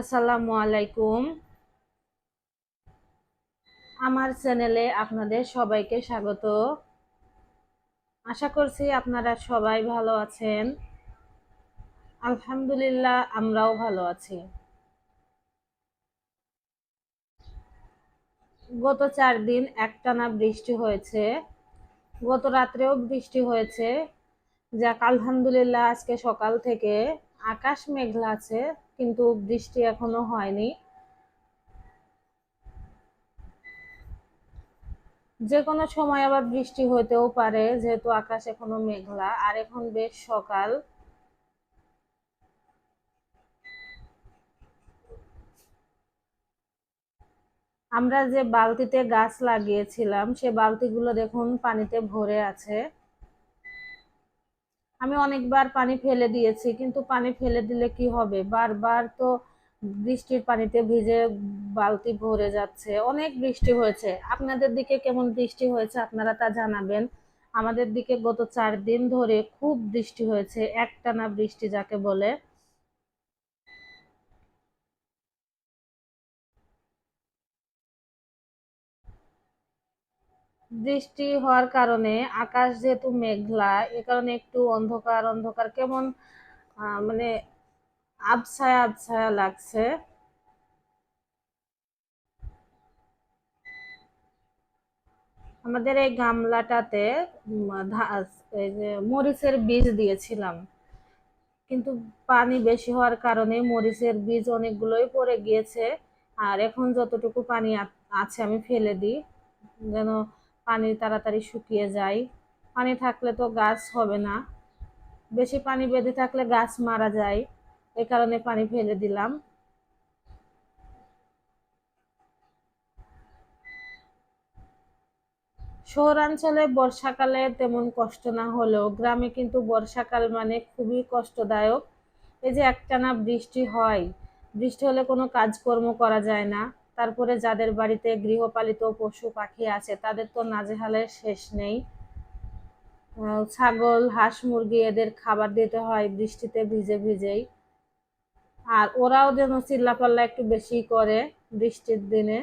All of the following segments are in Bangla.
আসসালামু আলাইকুম। আমার চ্যানেলে আপনাদের সবাইকে স্বাগত। আশা করছি আপনারা সবাই ভালো আছেন। আলহামদুলিল্লাহ, আমরাও ভালো আছি। গত চার দিন একটানা বৃষ্টি হয়েছে। গত রাত্রেও বৃষ্টি হয়েছে। যাক, আলহামদুলিল্লাহ, আজকে সকাল থেকে আকাশ মেঘলা আছে, কিন্তু বৃষ্টি এখনও হয়নি। যে কোনো সময় আবার বৃষ্টি হইতেও পারে, যেহেতু আকাশ এখনও মেঘলা। আর এখন বেশ সকাল। আমরা যে বালতিতে গাছ লাগিয়েছিলাম, সে বালতিগুলো দেখুন পানিতে ভরে আছে। আমি অনেকবার পানি ফেলে দিয়েছি, কিন্তু পানি ফেলে দিলে কি হবে? বারবার তো বৃষ্টির পানিতে ভিজে বালতি ভরে যাচ্ছে। অনেক বৃষ্টি হয়েছে। আপনাদের দিকে কেমন বৃষ্টি হয়েছে আপনারা তা জানাবেন। আমাদের দিকে গত চার দিন ধরে খুব বৃষ্টি হয়েছে, একটানা বৃষ্টি যাকে বলে। বৃষ্টি হওয়ার কারণে আকাশ যেহেতু মেঘলা, এ কারণে একটু অন্ধকার অন্ধকার কেমন মানে আবছায়া আবছায়া লাগছে। আমাদের এই গামলাটাতে এই যে মরিচের বীজ দিয়েছিলাম। কিন্তু পানি বেশি হওয়ার কারণে মরিচের বীজ অনেকগুলোই পড়ে গিয়েছে। আর এখন যতটুকু পানি আছে আমি ফেলে দিই। যেন পানি তাড়াতাড়ি শুকিয়ে যায়। পানি থাকলে তো গাছ হবে না। বেশি পানি বেঁধে থাকলে গাছ মারা যায়। এ কারণে পানি ফেলে দিলাম। শহরাঞ্চলে বর্ষাকালে তেমন কষ্ট না হলেও গ্রামে কিন্তু বর্ষাকাল মানে খুবই কষ্টদায়ক। এই যে একটানা বৃষ্টি হয়, বৃষ্টি হলে কোনো কাজকর্ম করা যায় না। তারপরে যাদের বাড়িতে গৃহপালিত পশু পাখি আছে, তাদের তো নাজেহালের শেষ নেই। ছাগল, হাঁস, মুরগি এদের খাবার দিতে হয়, বৃষ্টিতে ভিজে ভিজেই। আর ওরাও যেন চিল্লাপাল্লা একটু বেশি করে বৃষ্টির দিনে।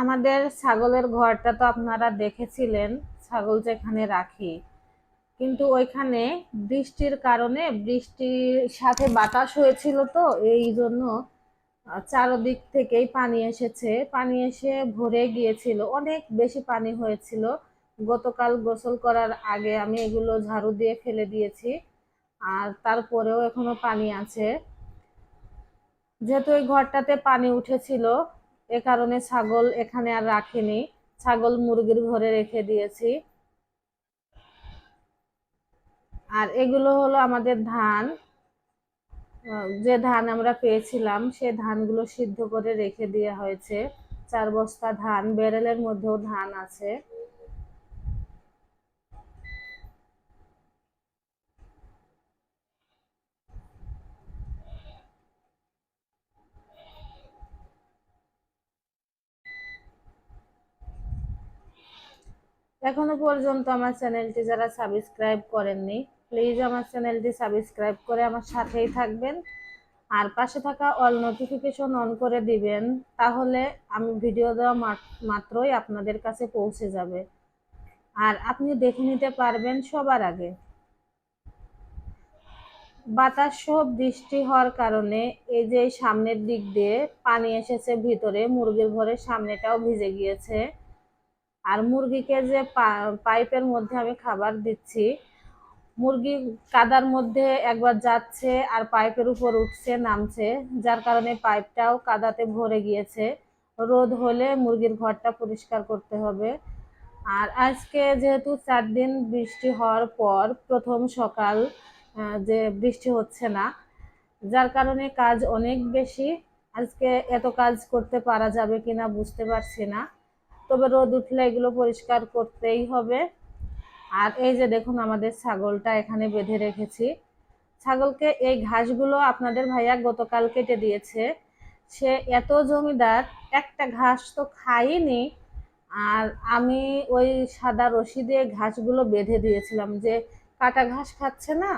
আমাদের ছাগলের ঘরটা তো আপনারা দেখেছিলেন, ছাগল যেখানে রাখি। কিন্তু ওইখানে বৃষ্টির কারণে, বৃষ্টির সাথে বাতাস হয়েছিল তো, এই জন্য চারদিক থেকেই পানি এসেছে। পানি এসে ভরে গিয়েছিল, অনেক বেশি পানি হয়েছিল। গতকাল গোসল করার আগে আমি এগুলো ঝাড়ু দিয়ে ফেলে দিয়েছি, আর তারপরেও এখনও পানি আছে। যেহেতু ওই ঘরটাতে পানি উঠেছিল এ কারণে ছাগল এখানে আর রাখিনি। ছাগল মুরগির ঘরে রেখে দিয়েছি। আর এগুলো হলো আমাদের ধান। যে ধান আমরা পেয়েছিলাম, সে ধানগুলো সিদ্ধ করে রেখে দেওয়া হয়েছে। চার বস্তা ধান, বেরেলের মধ্যেও ধান আছে। এখনও পর্যন্ত আমার চ্যানেলটি যারা সাবস্ক্রাইব করেননি প্লিজ আমার চ্যানেলটি সাবস্ক্রাইব করে আমার সাথেই থাকবেন। আর পাশে থাকা অল নোটিফিকেশন অন করে দিবেন, তাহলে আমি ভিডিও দেওয়া মাত্রই আপনাদের কাছে পৌঁছে যাবে। আর আপনি দেখে নিতে পারবেন সবার আগে। বাতাস সহ বৃষ্টি হওয়ার কারণে এই যে সামনের দিক দিয়ে পানি এসেছে ভিতরে, মুরগির ঘরের সামনেটাও ভিজে গিয়েছে। আর মুরগিকে যে পাইপের মধ্যে আমি খাবার দিচ্ছি, মুরগি কাদার মধ্যে একবার যাচ্ছে আর পাইপের উপর উঠছে, নামছে। যার কারণে পাইপটাও কাদাতে ভরে গিয়েছে। রোদ হলে মুরগির ঘরটা পরিষ্কার করতে হবে। আর আজকে যেহেতু চার দিন বৃষ্টি হওয়ার পর প্রথম সকাল যে বৃষ্টি হচ্ছে না, যার কারণে কাজ অনেক বেশি। আজকে এত কাজ করতে পারা যাবে কিনা বুঝতে পারছি না। তবে রোদ উঠলে এগুলো পরিষ্কার করতেই হবে। আর এই যে দেখুন আমাদের ছাগলটা এখানে বেঁধে রেখেছি। ছাগলকে এই ঘাসগুলো আপনাদের ভাইয়া গতকাল কেটে দিয়েছে। সে এত জমিদার, একটা ঘাস তো খাইনি। আর আমি ওই সাদা রশি দিয়ে ঘাসগুলো বেঁধে দিয়েছিলাম যে কাটা ঘাস খাচ্ছে না,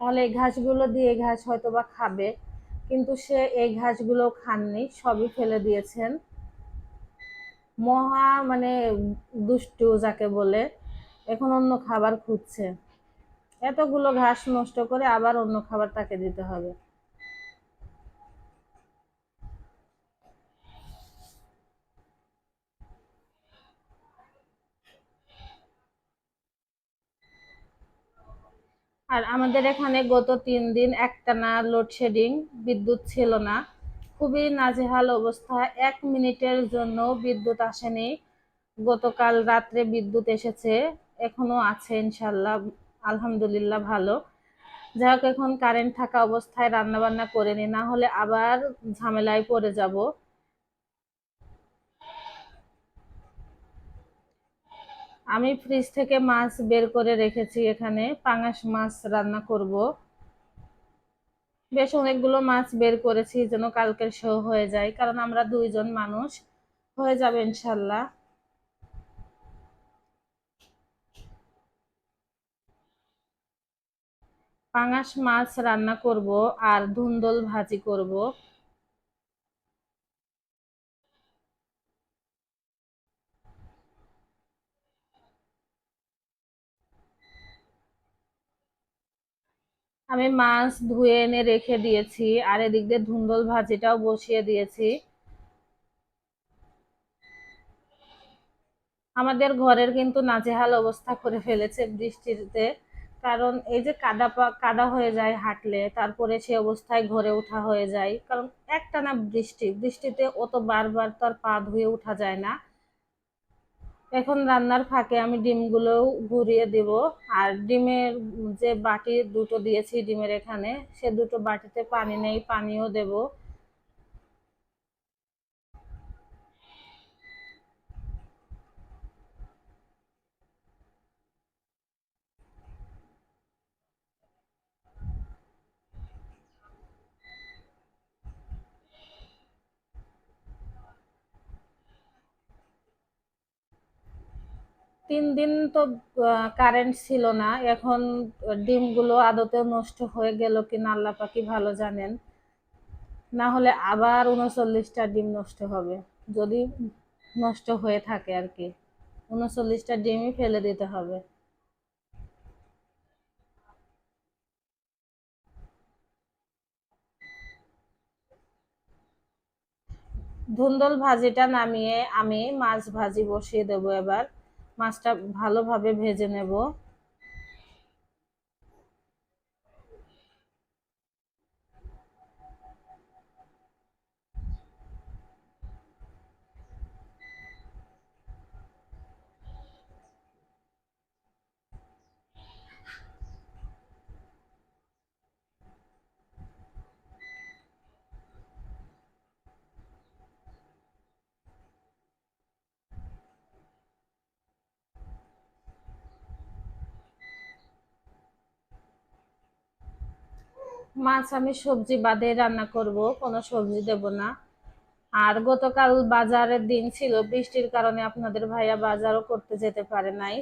তাহলে এই ঘাসগুলো দিয়ে ঘাস হয়তো বা খাবে। কিন্তু সে এই ঘাসগুলো খাননি, সবই ফেলে দিয়েছেন। মহা মানে দুষ্টু যাকে বলে, এখন অন্য খাবার খুঁজছে। এতগুলো ঘাস নষ্ট করে আবার অন্য খাবার তাকে দিতে হবে। আর আমাদের এখানে গত তিন দিন একটানা লোডশেডিং বিদ্যুৎ ছিল না। খুবই নাজেহাল অবস্থা। এক মিনিটের জন্য বিদ্যুৎ আসেনি। গতকাল রাত্রে বিদ্যুৎ এসেছে। এখনও আছে ইনশাল্লাহ আলহামদুলিল্লাহ ভালো। যাই হোক, এখন কারেন্ট থাকা অবস্থায় রান্না বান্না করে নি। না হলে আবার ঝামেলায় পড়ে যাব। আমি ফ্রিজ থেকে মাছ বের করে রেখেছি এখানে। পাঙাশ মাছ রান্না করব। বেশ অনেকগুলো মাছ বের করেছি যেন কালকের শো হয়ে যায়, কারণ আমরা দুইজন মানুষ। হয়ে যাবে ইনশাল্লাহ। পাঙাশ মাছ রান্না করব আর ধুন্দল ভাজি করব। আমি মাছ ধুয়ে এনে রেখে দিয়েছি, আর এদিক দিয়ে ধুন্দল ভাজিটাও বসিয়ে দিয়েছি। আমাদের ঘরের কিন্তু নাজেহাল অবস্থা করে ফেলেছে বৃষ্টিতে, কারণ এই যে কাদা কাদা হয়ে যায় হাঁটলে, তারপরে সে অবস্থায় ঘরে ওঠা হয়ে যায়। কারণ একটানা বৃষ্টি, বৃষ্টিতে অত বারবার তো আর পা ধুয়ে ওঠা যায় না। এখন রান্নার ফাঁকে আমি ডিমগুলোও ঘুরিয়ে দিব। আর ডিমের যে বাটি দুটো দিয়েছি ডিমের এখানে, সে দুটো বাটিতে পানি নেই, পানিও দেব। তিন দিন তো কারেন্ট ছিল না। এখন ডিমগুলো আদতেও নষ্ট হয়ে গেল কিনা আল্লাহ পাকি ভালো জানেন। না হলে আবার উনচল্লিশটা ডিম নষ্ট হবে। যদি নষ্ট হয়ে থাকে আর কি, উনচল্লিশটা ডিমই ফেলে দিতে হবে। ধুন্দল ভাজিটা নামিয়ে আমি মাছ ভাজি বসিয়ে দেব এবার। মাছটা ভালোভাবে ভেজে নেব। মাছ আমি সবজি বাদে রান্না করব, কোনো সবজি দেব না। আর গতকাল বাজারের দিন ছিল, বৃষ্টির কারণে আপনাদের ভাইয়া বাজারও করতে যেতে পারে নাই।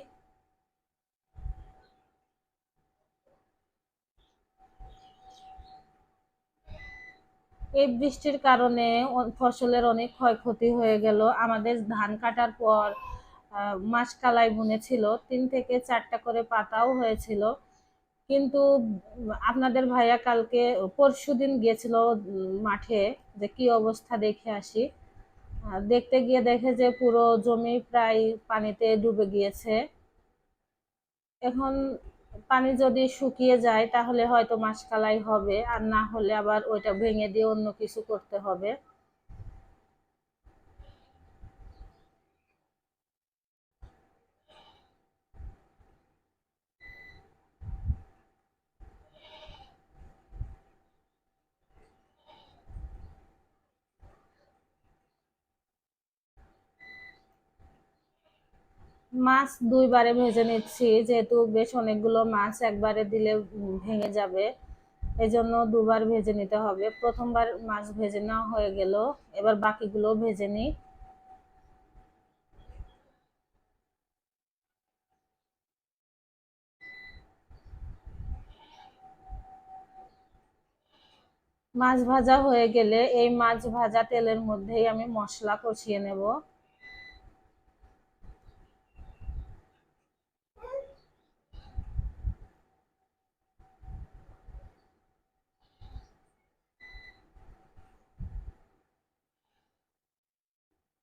এই বৃষ্টির কারণে ফসলের অনেক ক্ষয়ক্ষতি হয়ে গেল। আমাদের ধান কাটার পর মাসকালাই বুনেছিল, তিন থেকে চারটা করে পাতাও হয়েছিল। কিন্তু আপনাদের ভাইয়া কালকে পরশু দিন গিয়েছিল মাঠে যে কি অবস্থা দেখে আসি। দেখতে গিয়ে দেখে যে পুরো জমি প্রায় পানিতে ডুবে গিয়েছে। এখন পানি যদি শুকিয়ে যায় তাহলে হয়তো মাসকালাই হবে, আর না হলে আবার ওইটা ভেঙে দিয়ে অন্য কিছু করতে হবে। মাছ দুইবারে ভেজে নিচ্ছি, যেহেতু বেশ অনেকগুলো মাছ একবারে দিলে ভেঙে যাবে। এজন্য দুবার ভেজে নিতে হবে। প্রথমবার মাছ ভেজে নেওয়া হয়ে গেল। এবার বাকিগুলো ভেজে নিই। মাছ ভাজা হয়ে গেলে এই মাছ ভাজা তেলের মধ্যেই আমি মশলা কষিয়ে নেব।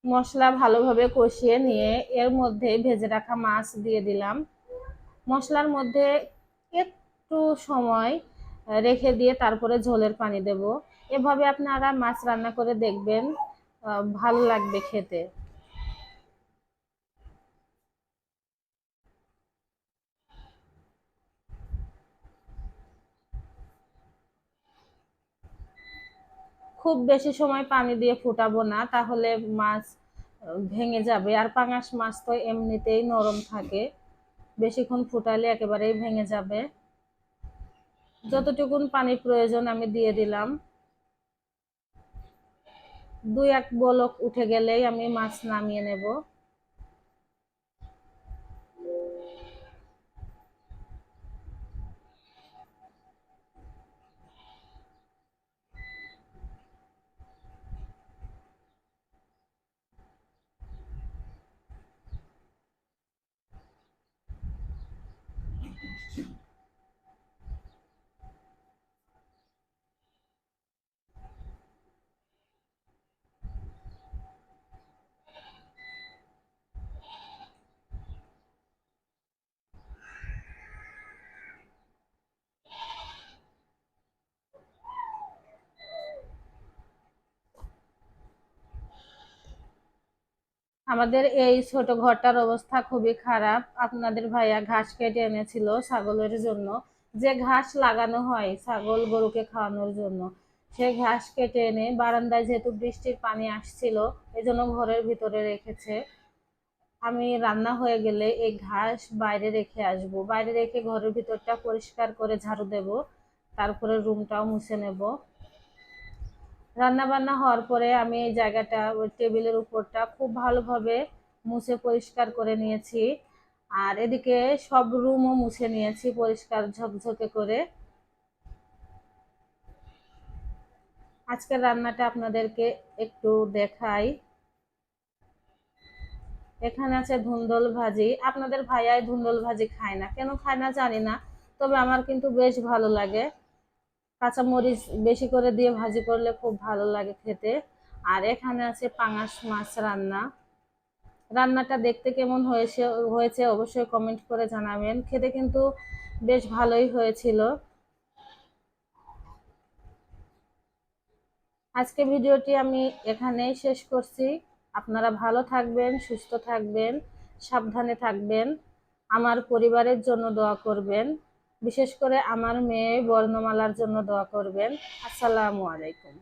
মশলা ভালোভাবে কষিয়ে নিয়ে এর মধ্যে ভেজে রাখা মাছ দিয়ে দিলাম। মশলার মধ্যে একটু সময় রেখে দিয়ে তারপরে ঝোলের পানি দেব। এভাবে আপনারা মাছ রান্না করে দেখবেন ভালো লাগবে খেতে। খুব বেশি সময় পানি দিয়ে ফুটাবো না, তাহলে মাছ ভেঙে যাবে। আর পাঙাশ মাছ তো এমনিতেই নরম থাকে। বেশিক্ষণ ফুটালে একেবারেই ভেঙে যাবে। যতটুকুন পানি প্রয়োজন আমি দিয়ে দিলাম। দুই এক বলক উঠে গেলেই আমি মাছ নামিয়ে নেব। আমাদের এই ছোট ঘরটার অবস্থা খুবই খারাপ। আপনাদের ভাইয়া ঘাস কেটে এনেছিল ছাগলের জন্য। যে ঘাস লাগানো হয় ছাগল গরুকে খাওয়ানোর জন্য, সে ঘাস কেটে এনে বারান্দায় যেহেতু বৃষ্টির পানি আসছিল এই জন্য ঘরের ভিতরে রেখেছে। আমি রান্না হয়ে গেলে এই ঘাস বাইরে রেখে আসব। বাইরে রেখে ঘরের ভিতরটা পরিষ্কার করে ঝাড়ু দেব। তারপরে রুমটাও মুছে নেব। রান্না বান্না হওয়ার পরে আমি এই জায়গাটা, ওই টেবিলের উপরটা খুব ভালোভাবে মুছে পরিষ্কার করে নিয়েছি। আর এদিকে সব রুমও মুছে নিয়েছি পরিষ্কার ঝকঝকে করে। আজকের রান্নাটা আপনাদেরকে একটু দেখাই। এখানে আছে ধুন্দল ভাজি। আপনাদের ভাইয়াই ধুন্দল ভাজি খায় না। কেন খায় না জানি না, তবে আমার কিন্তু বেশ ভালো লাগে। কাঁচামরিচ বেশি করে দিয়ে ভাজি করলে খুব ভালো লাগে খেতে। আর এখানে আছে পাঙাশ মাছ রান্না। রান্নাটা দেখতে কেমন হয়েছে হয়েছে অবশ্যই কমেন্ট করে জানাবেন। খেতে কিন্তু বেশ ভালোই হয়েছিল। আজকে ভিডিওটি আমি এখানেই শেষ করছি। আপনারা ভালো থাকবেন, সুস্থ থাকবেন, সাবধানে থাকবেন। আমার পরিবারের জন্য দোয়া করবেন। বিশেষ করে আমার মেয়ে বর্ণমালার জন্য দোয়া করবেন। আসসালামু আলাইকুম।